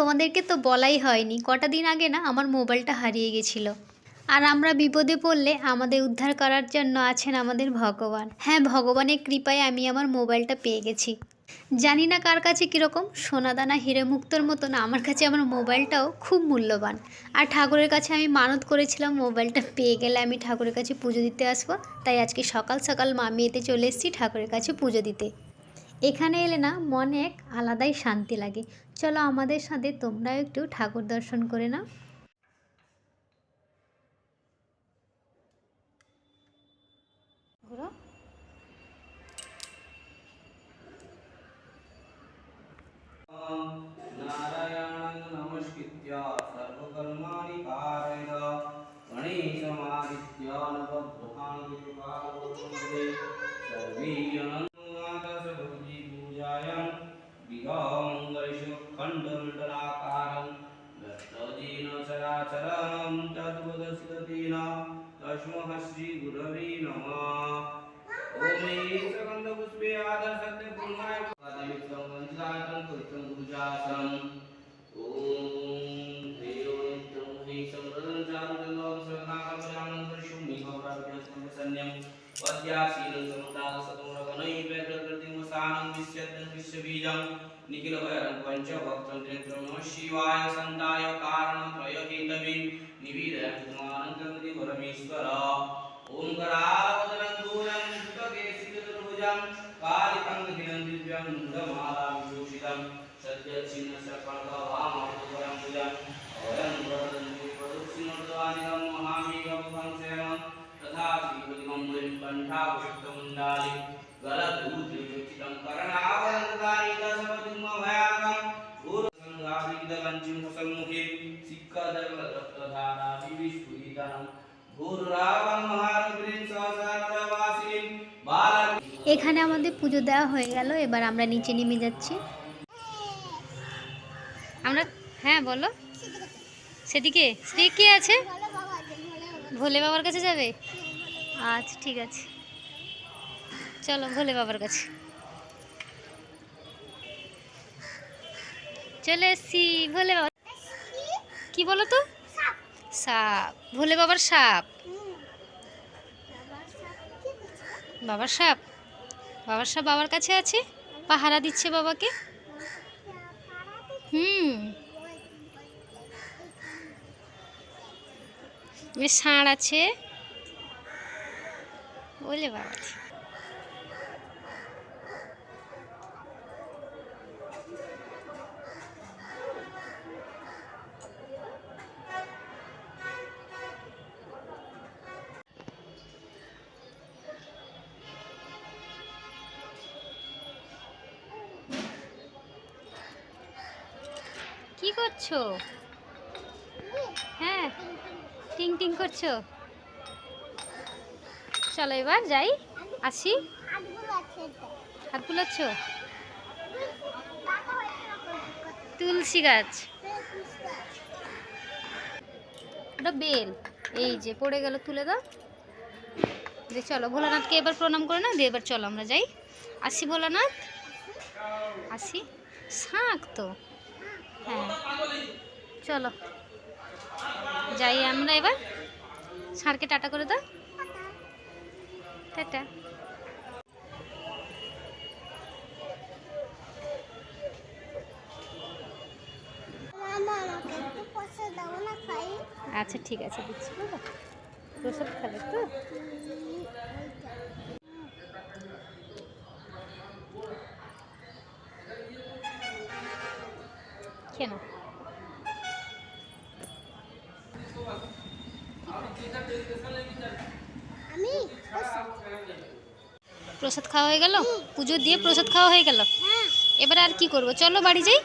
তোমাদেরকে তো বলাই হয়নি। কটা দিন আগে না আমার মোবাইলটা হারিয়ে গেছিল। আর আমরা বিপদে পড়লে আমাদের উদ্ধার করার জন্য আছেন আমাদের ভগবান। হ্যাঁ ভগবানের কৃপায় আমি আমার মোবাইলটা পেয়ে গেছি। জানি না কার কাছে কীরকম, সোনাদানা হিরে মুক্তর মতন আমার কাছে আমার মোবাইলটাও খুব মূল্যবান। আর ঠাকুরের কাছে আমি মানত করেছিলাম, মোবাইলটা পেয়ে গেলে আমি ঠাকুরের কাছে পুজো দিতে আসব। তাই আজকে সকাল সকাল মামি এতে চলে এসেছি ঠাকুরের কাছে পুজো দিতে। এখানে এলে না মনে এক আলাদাই শান্তি লাগে চলো আমাদের সাথে তোমরাও একটু ঠাকুর দর্শন করে নাও ঘুরো नारायणं नमस्कृत्य सर्वकर्माणि कारय गणेशमादित्य नवग्रहाणि सर्वे विहमङ्गलशखण्डमण्डलाकारं दत्तजेन चराचरं तद्वदस्तेन तस्मः श्रीगुरवे नमः। नित्यद्वीजं निखिलभयं पञ्चभक्तन्त्रेत्रमो शिवाय सन्ताय कारणत्रयहेतवे निवेदय कुमारं जगति परमेश्वर ओङ्करावदनं दूरं शुककेशितुर्भुजं कालिकं हिनं दिव्यं मुदमालां विभूषितं सत्यच्छिन्नसकल्पवामहतुपरं भुजं वरं वरदन्ति प्रदक्षिणोर्ध्वानिकं महामेघमुखं शयनं तथा श्रीपतिमं मुनिं कण्ठाभुक्तमुण्डालि गलधूत्रिं এখানে আমাদের পুজো দেওয়া হয়ে গেল, এবার আমরা নিচে নেমে যাচ্ছি। আমরা হ্যাঁ বলো। সেদিকে। স্ত্রী কে আছে? ভোলে বাবার কাছে যাবে? আচ্ছা ঠিক আছে। চলো, ভোলে বাবার কাছে। চলে এসছি, ভোলে বাবা। কি বলো তো? সাপ। ভোলে বাবার সাপ। বাবার সাপ। বাবার সাপ বাবার কাছে আছে? পাহারা দিচ্ছে বাবাকে? হুম। ষাঁড় আছে। বলে বাবা। কি করছ? হ্যাঁ টিং টিং করছ? চলো এবার যাই, আসি। হাত বুলাচ্ছ? তুলসী গাছ। ওটা বেল। এই যে, পড়ে গেল, তুলে দাও। দিয়ে চলো, ভোলানাথকে এবার প্রণাম করে না দিয়ে এবার চলো আমরা যাই। আসি ভোলানাথ। আসি। শাঁখ তো। হ্যাঁ। চলো। যাই আমরা এবার। ষাঁড়কে টাটা করে দাও। টাটা। আচ্ছা ঠিক আছে দিচ্ছি প্রসাদ খাবে তো? কেন আমি? প্রসাদ খাওয়া হয়ে গেল? পুজো দিয়ে প্রসাদ খাওয়া হয়ে গেল? হ্যাঁ। এবার আর কি করব? চলো বাড়ি যাই।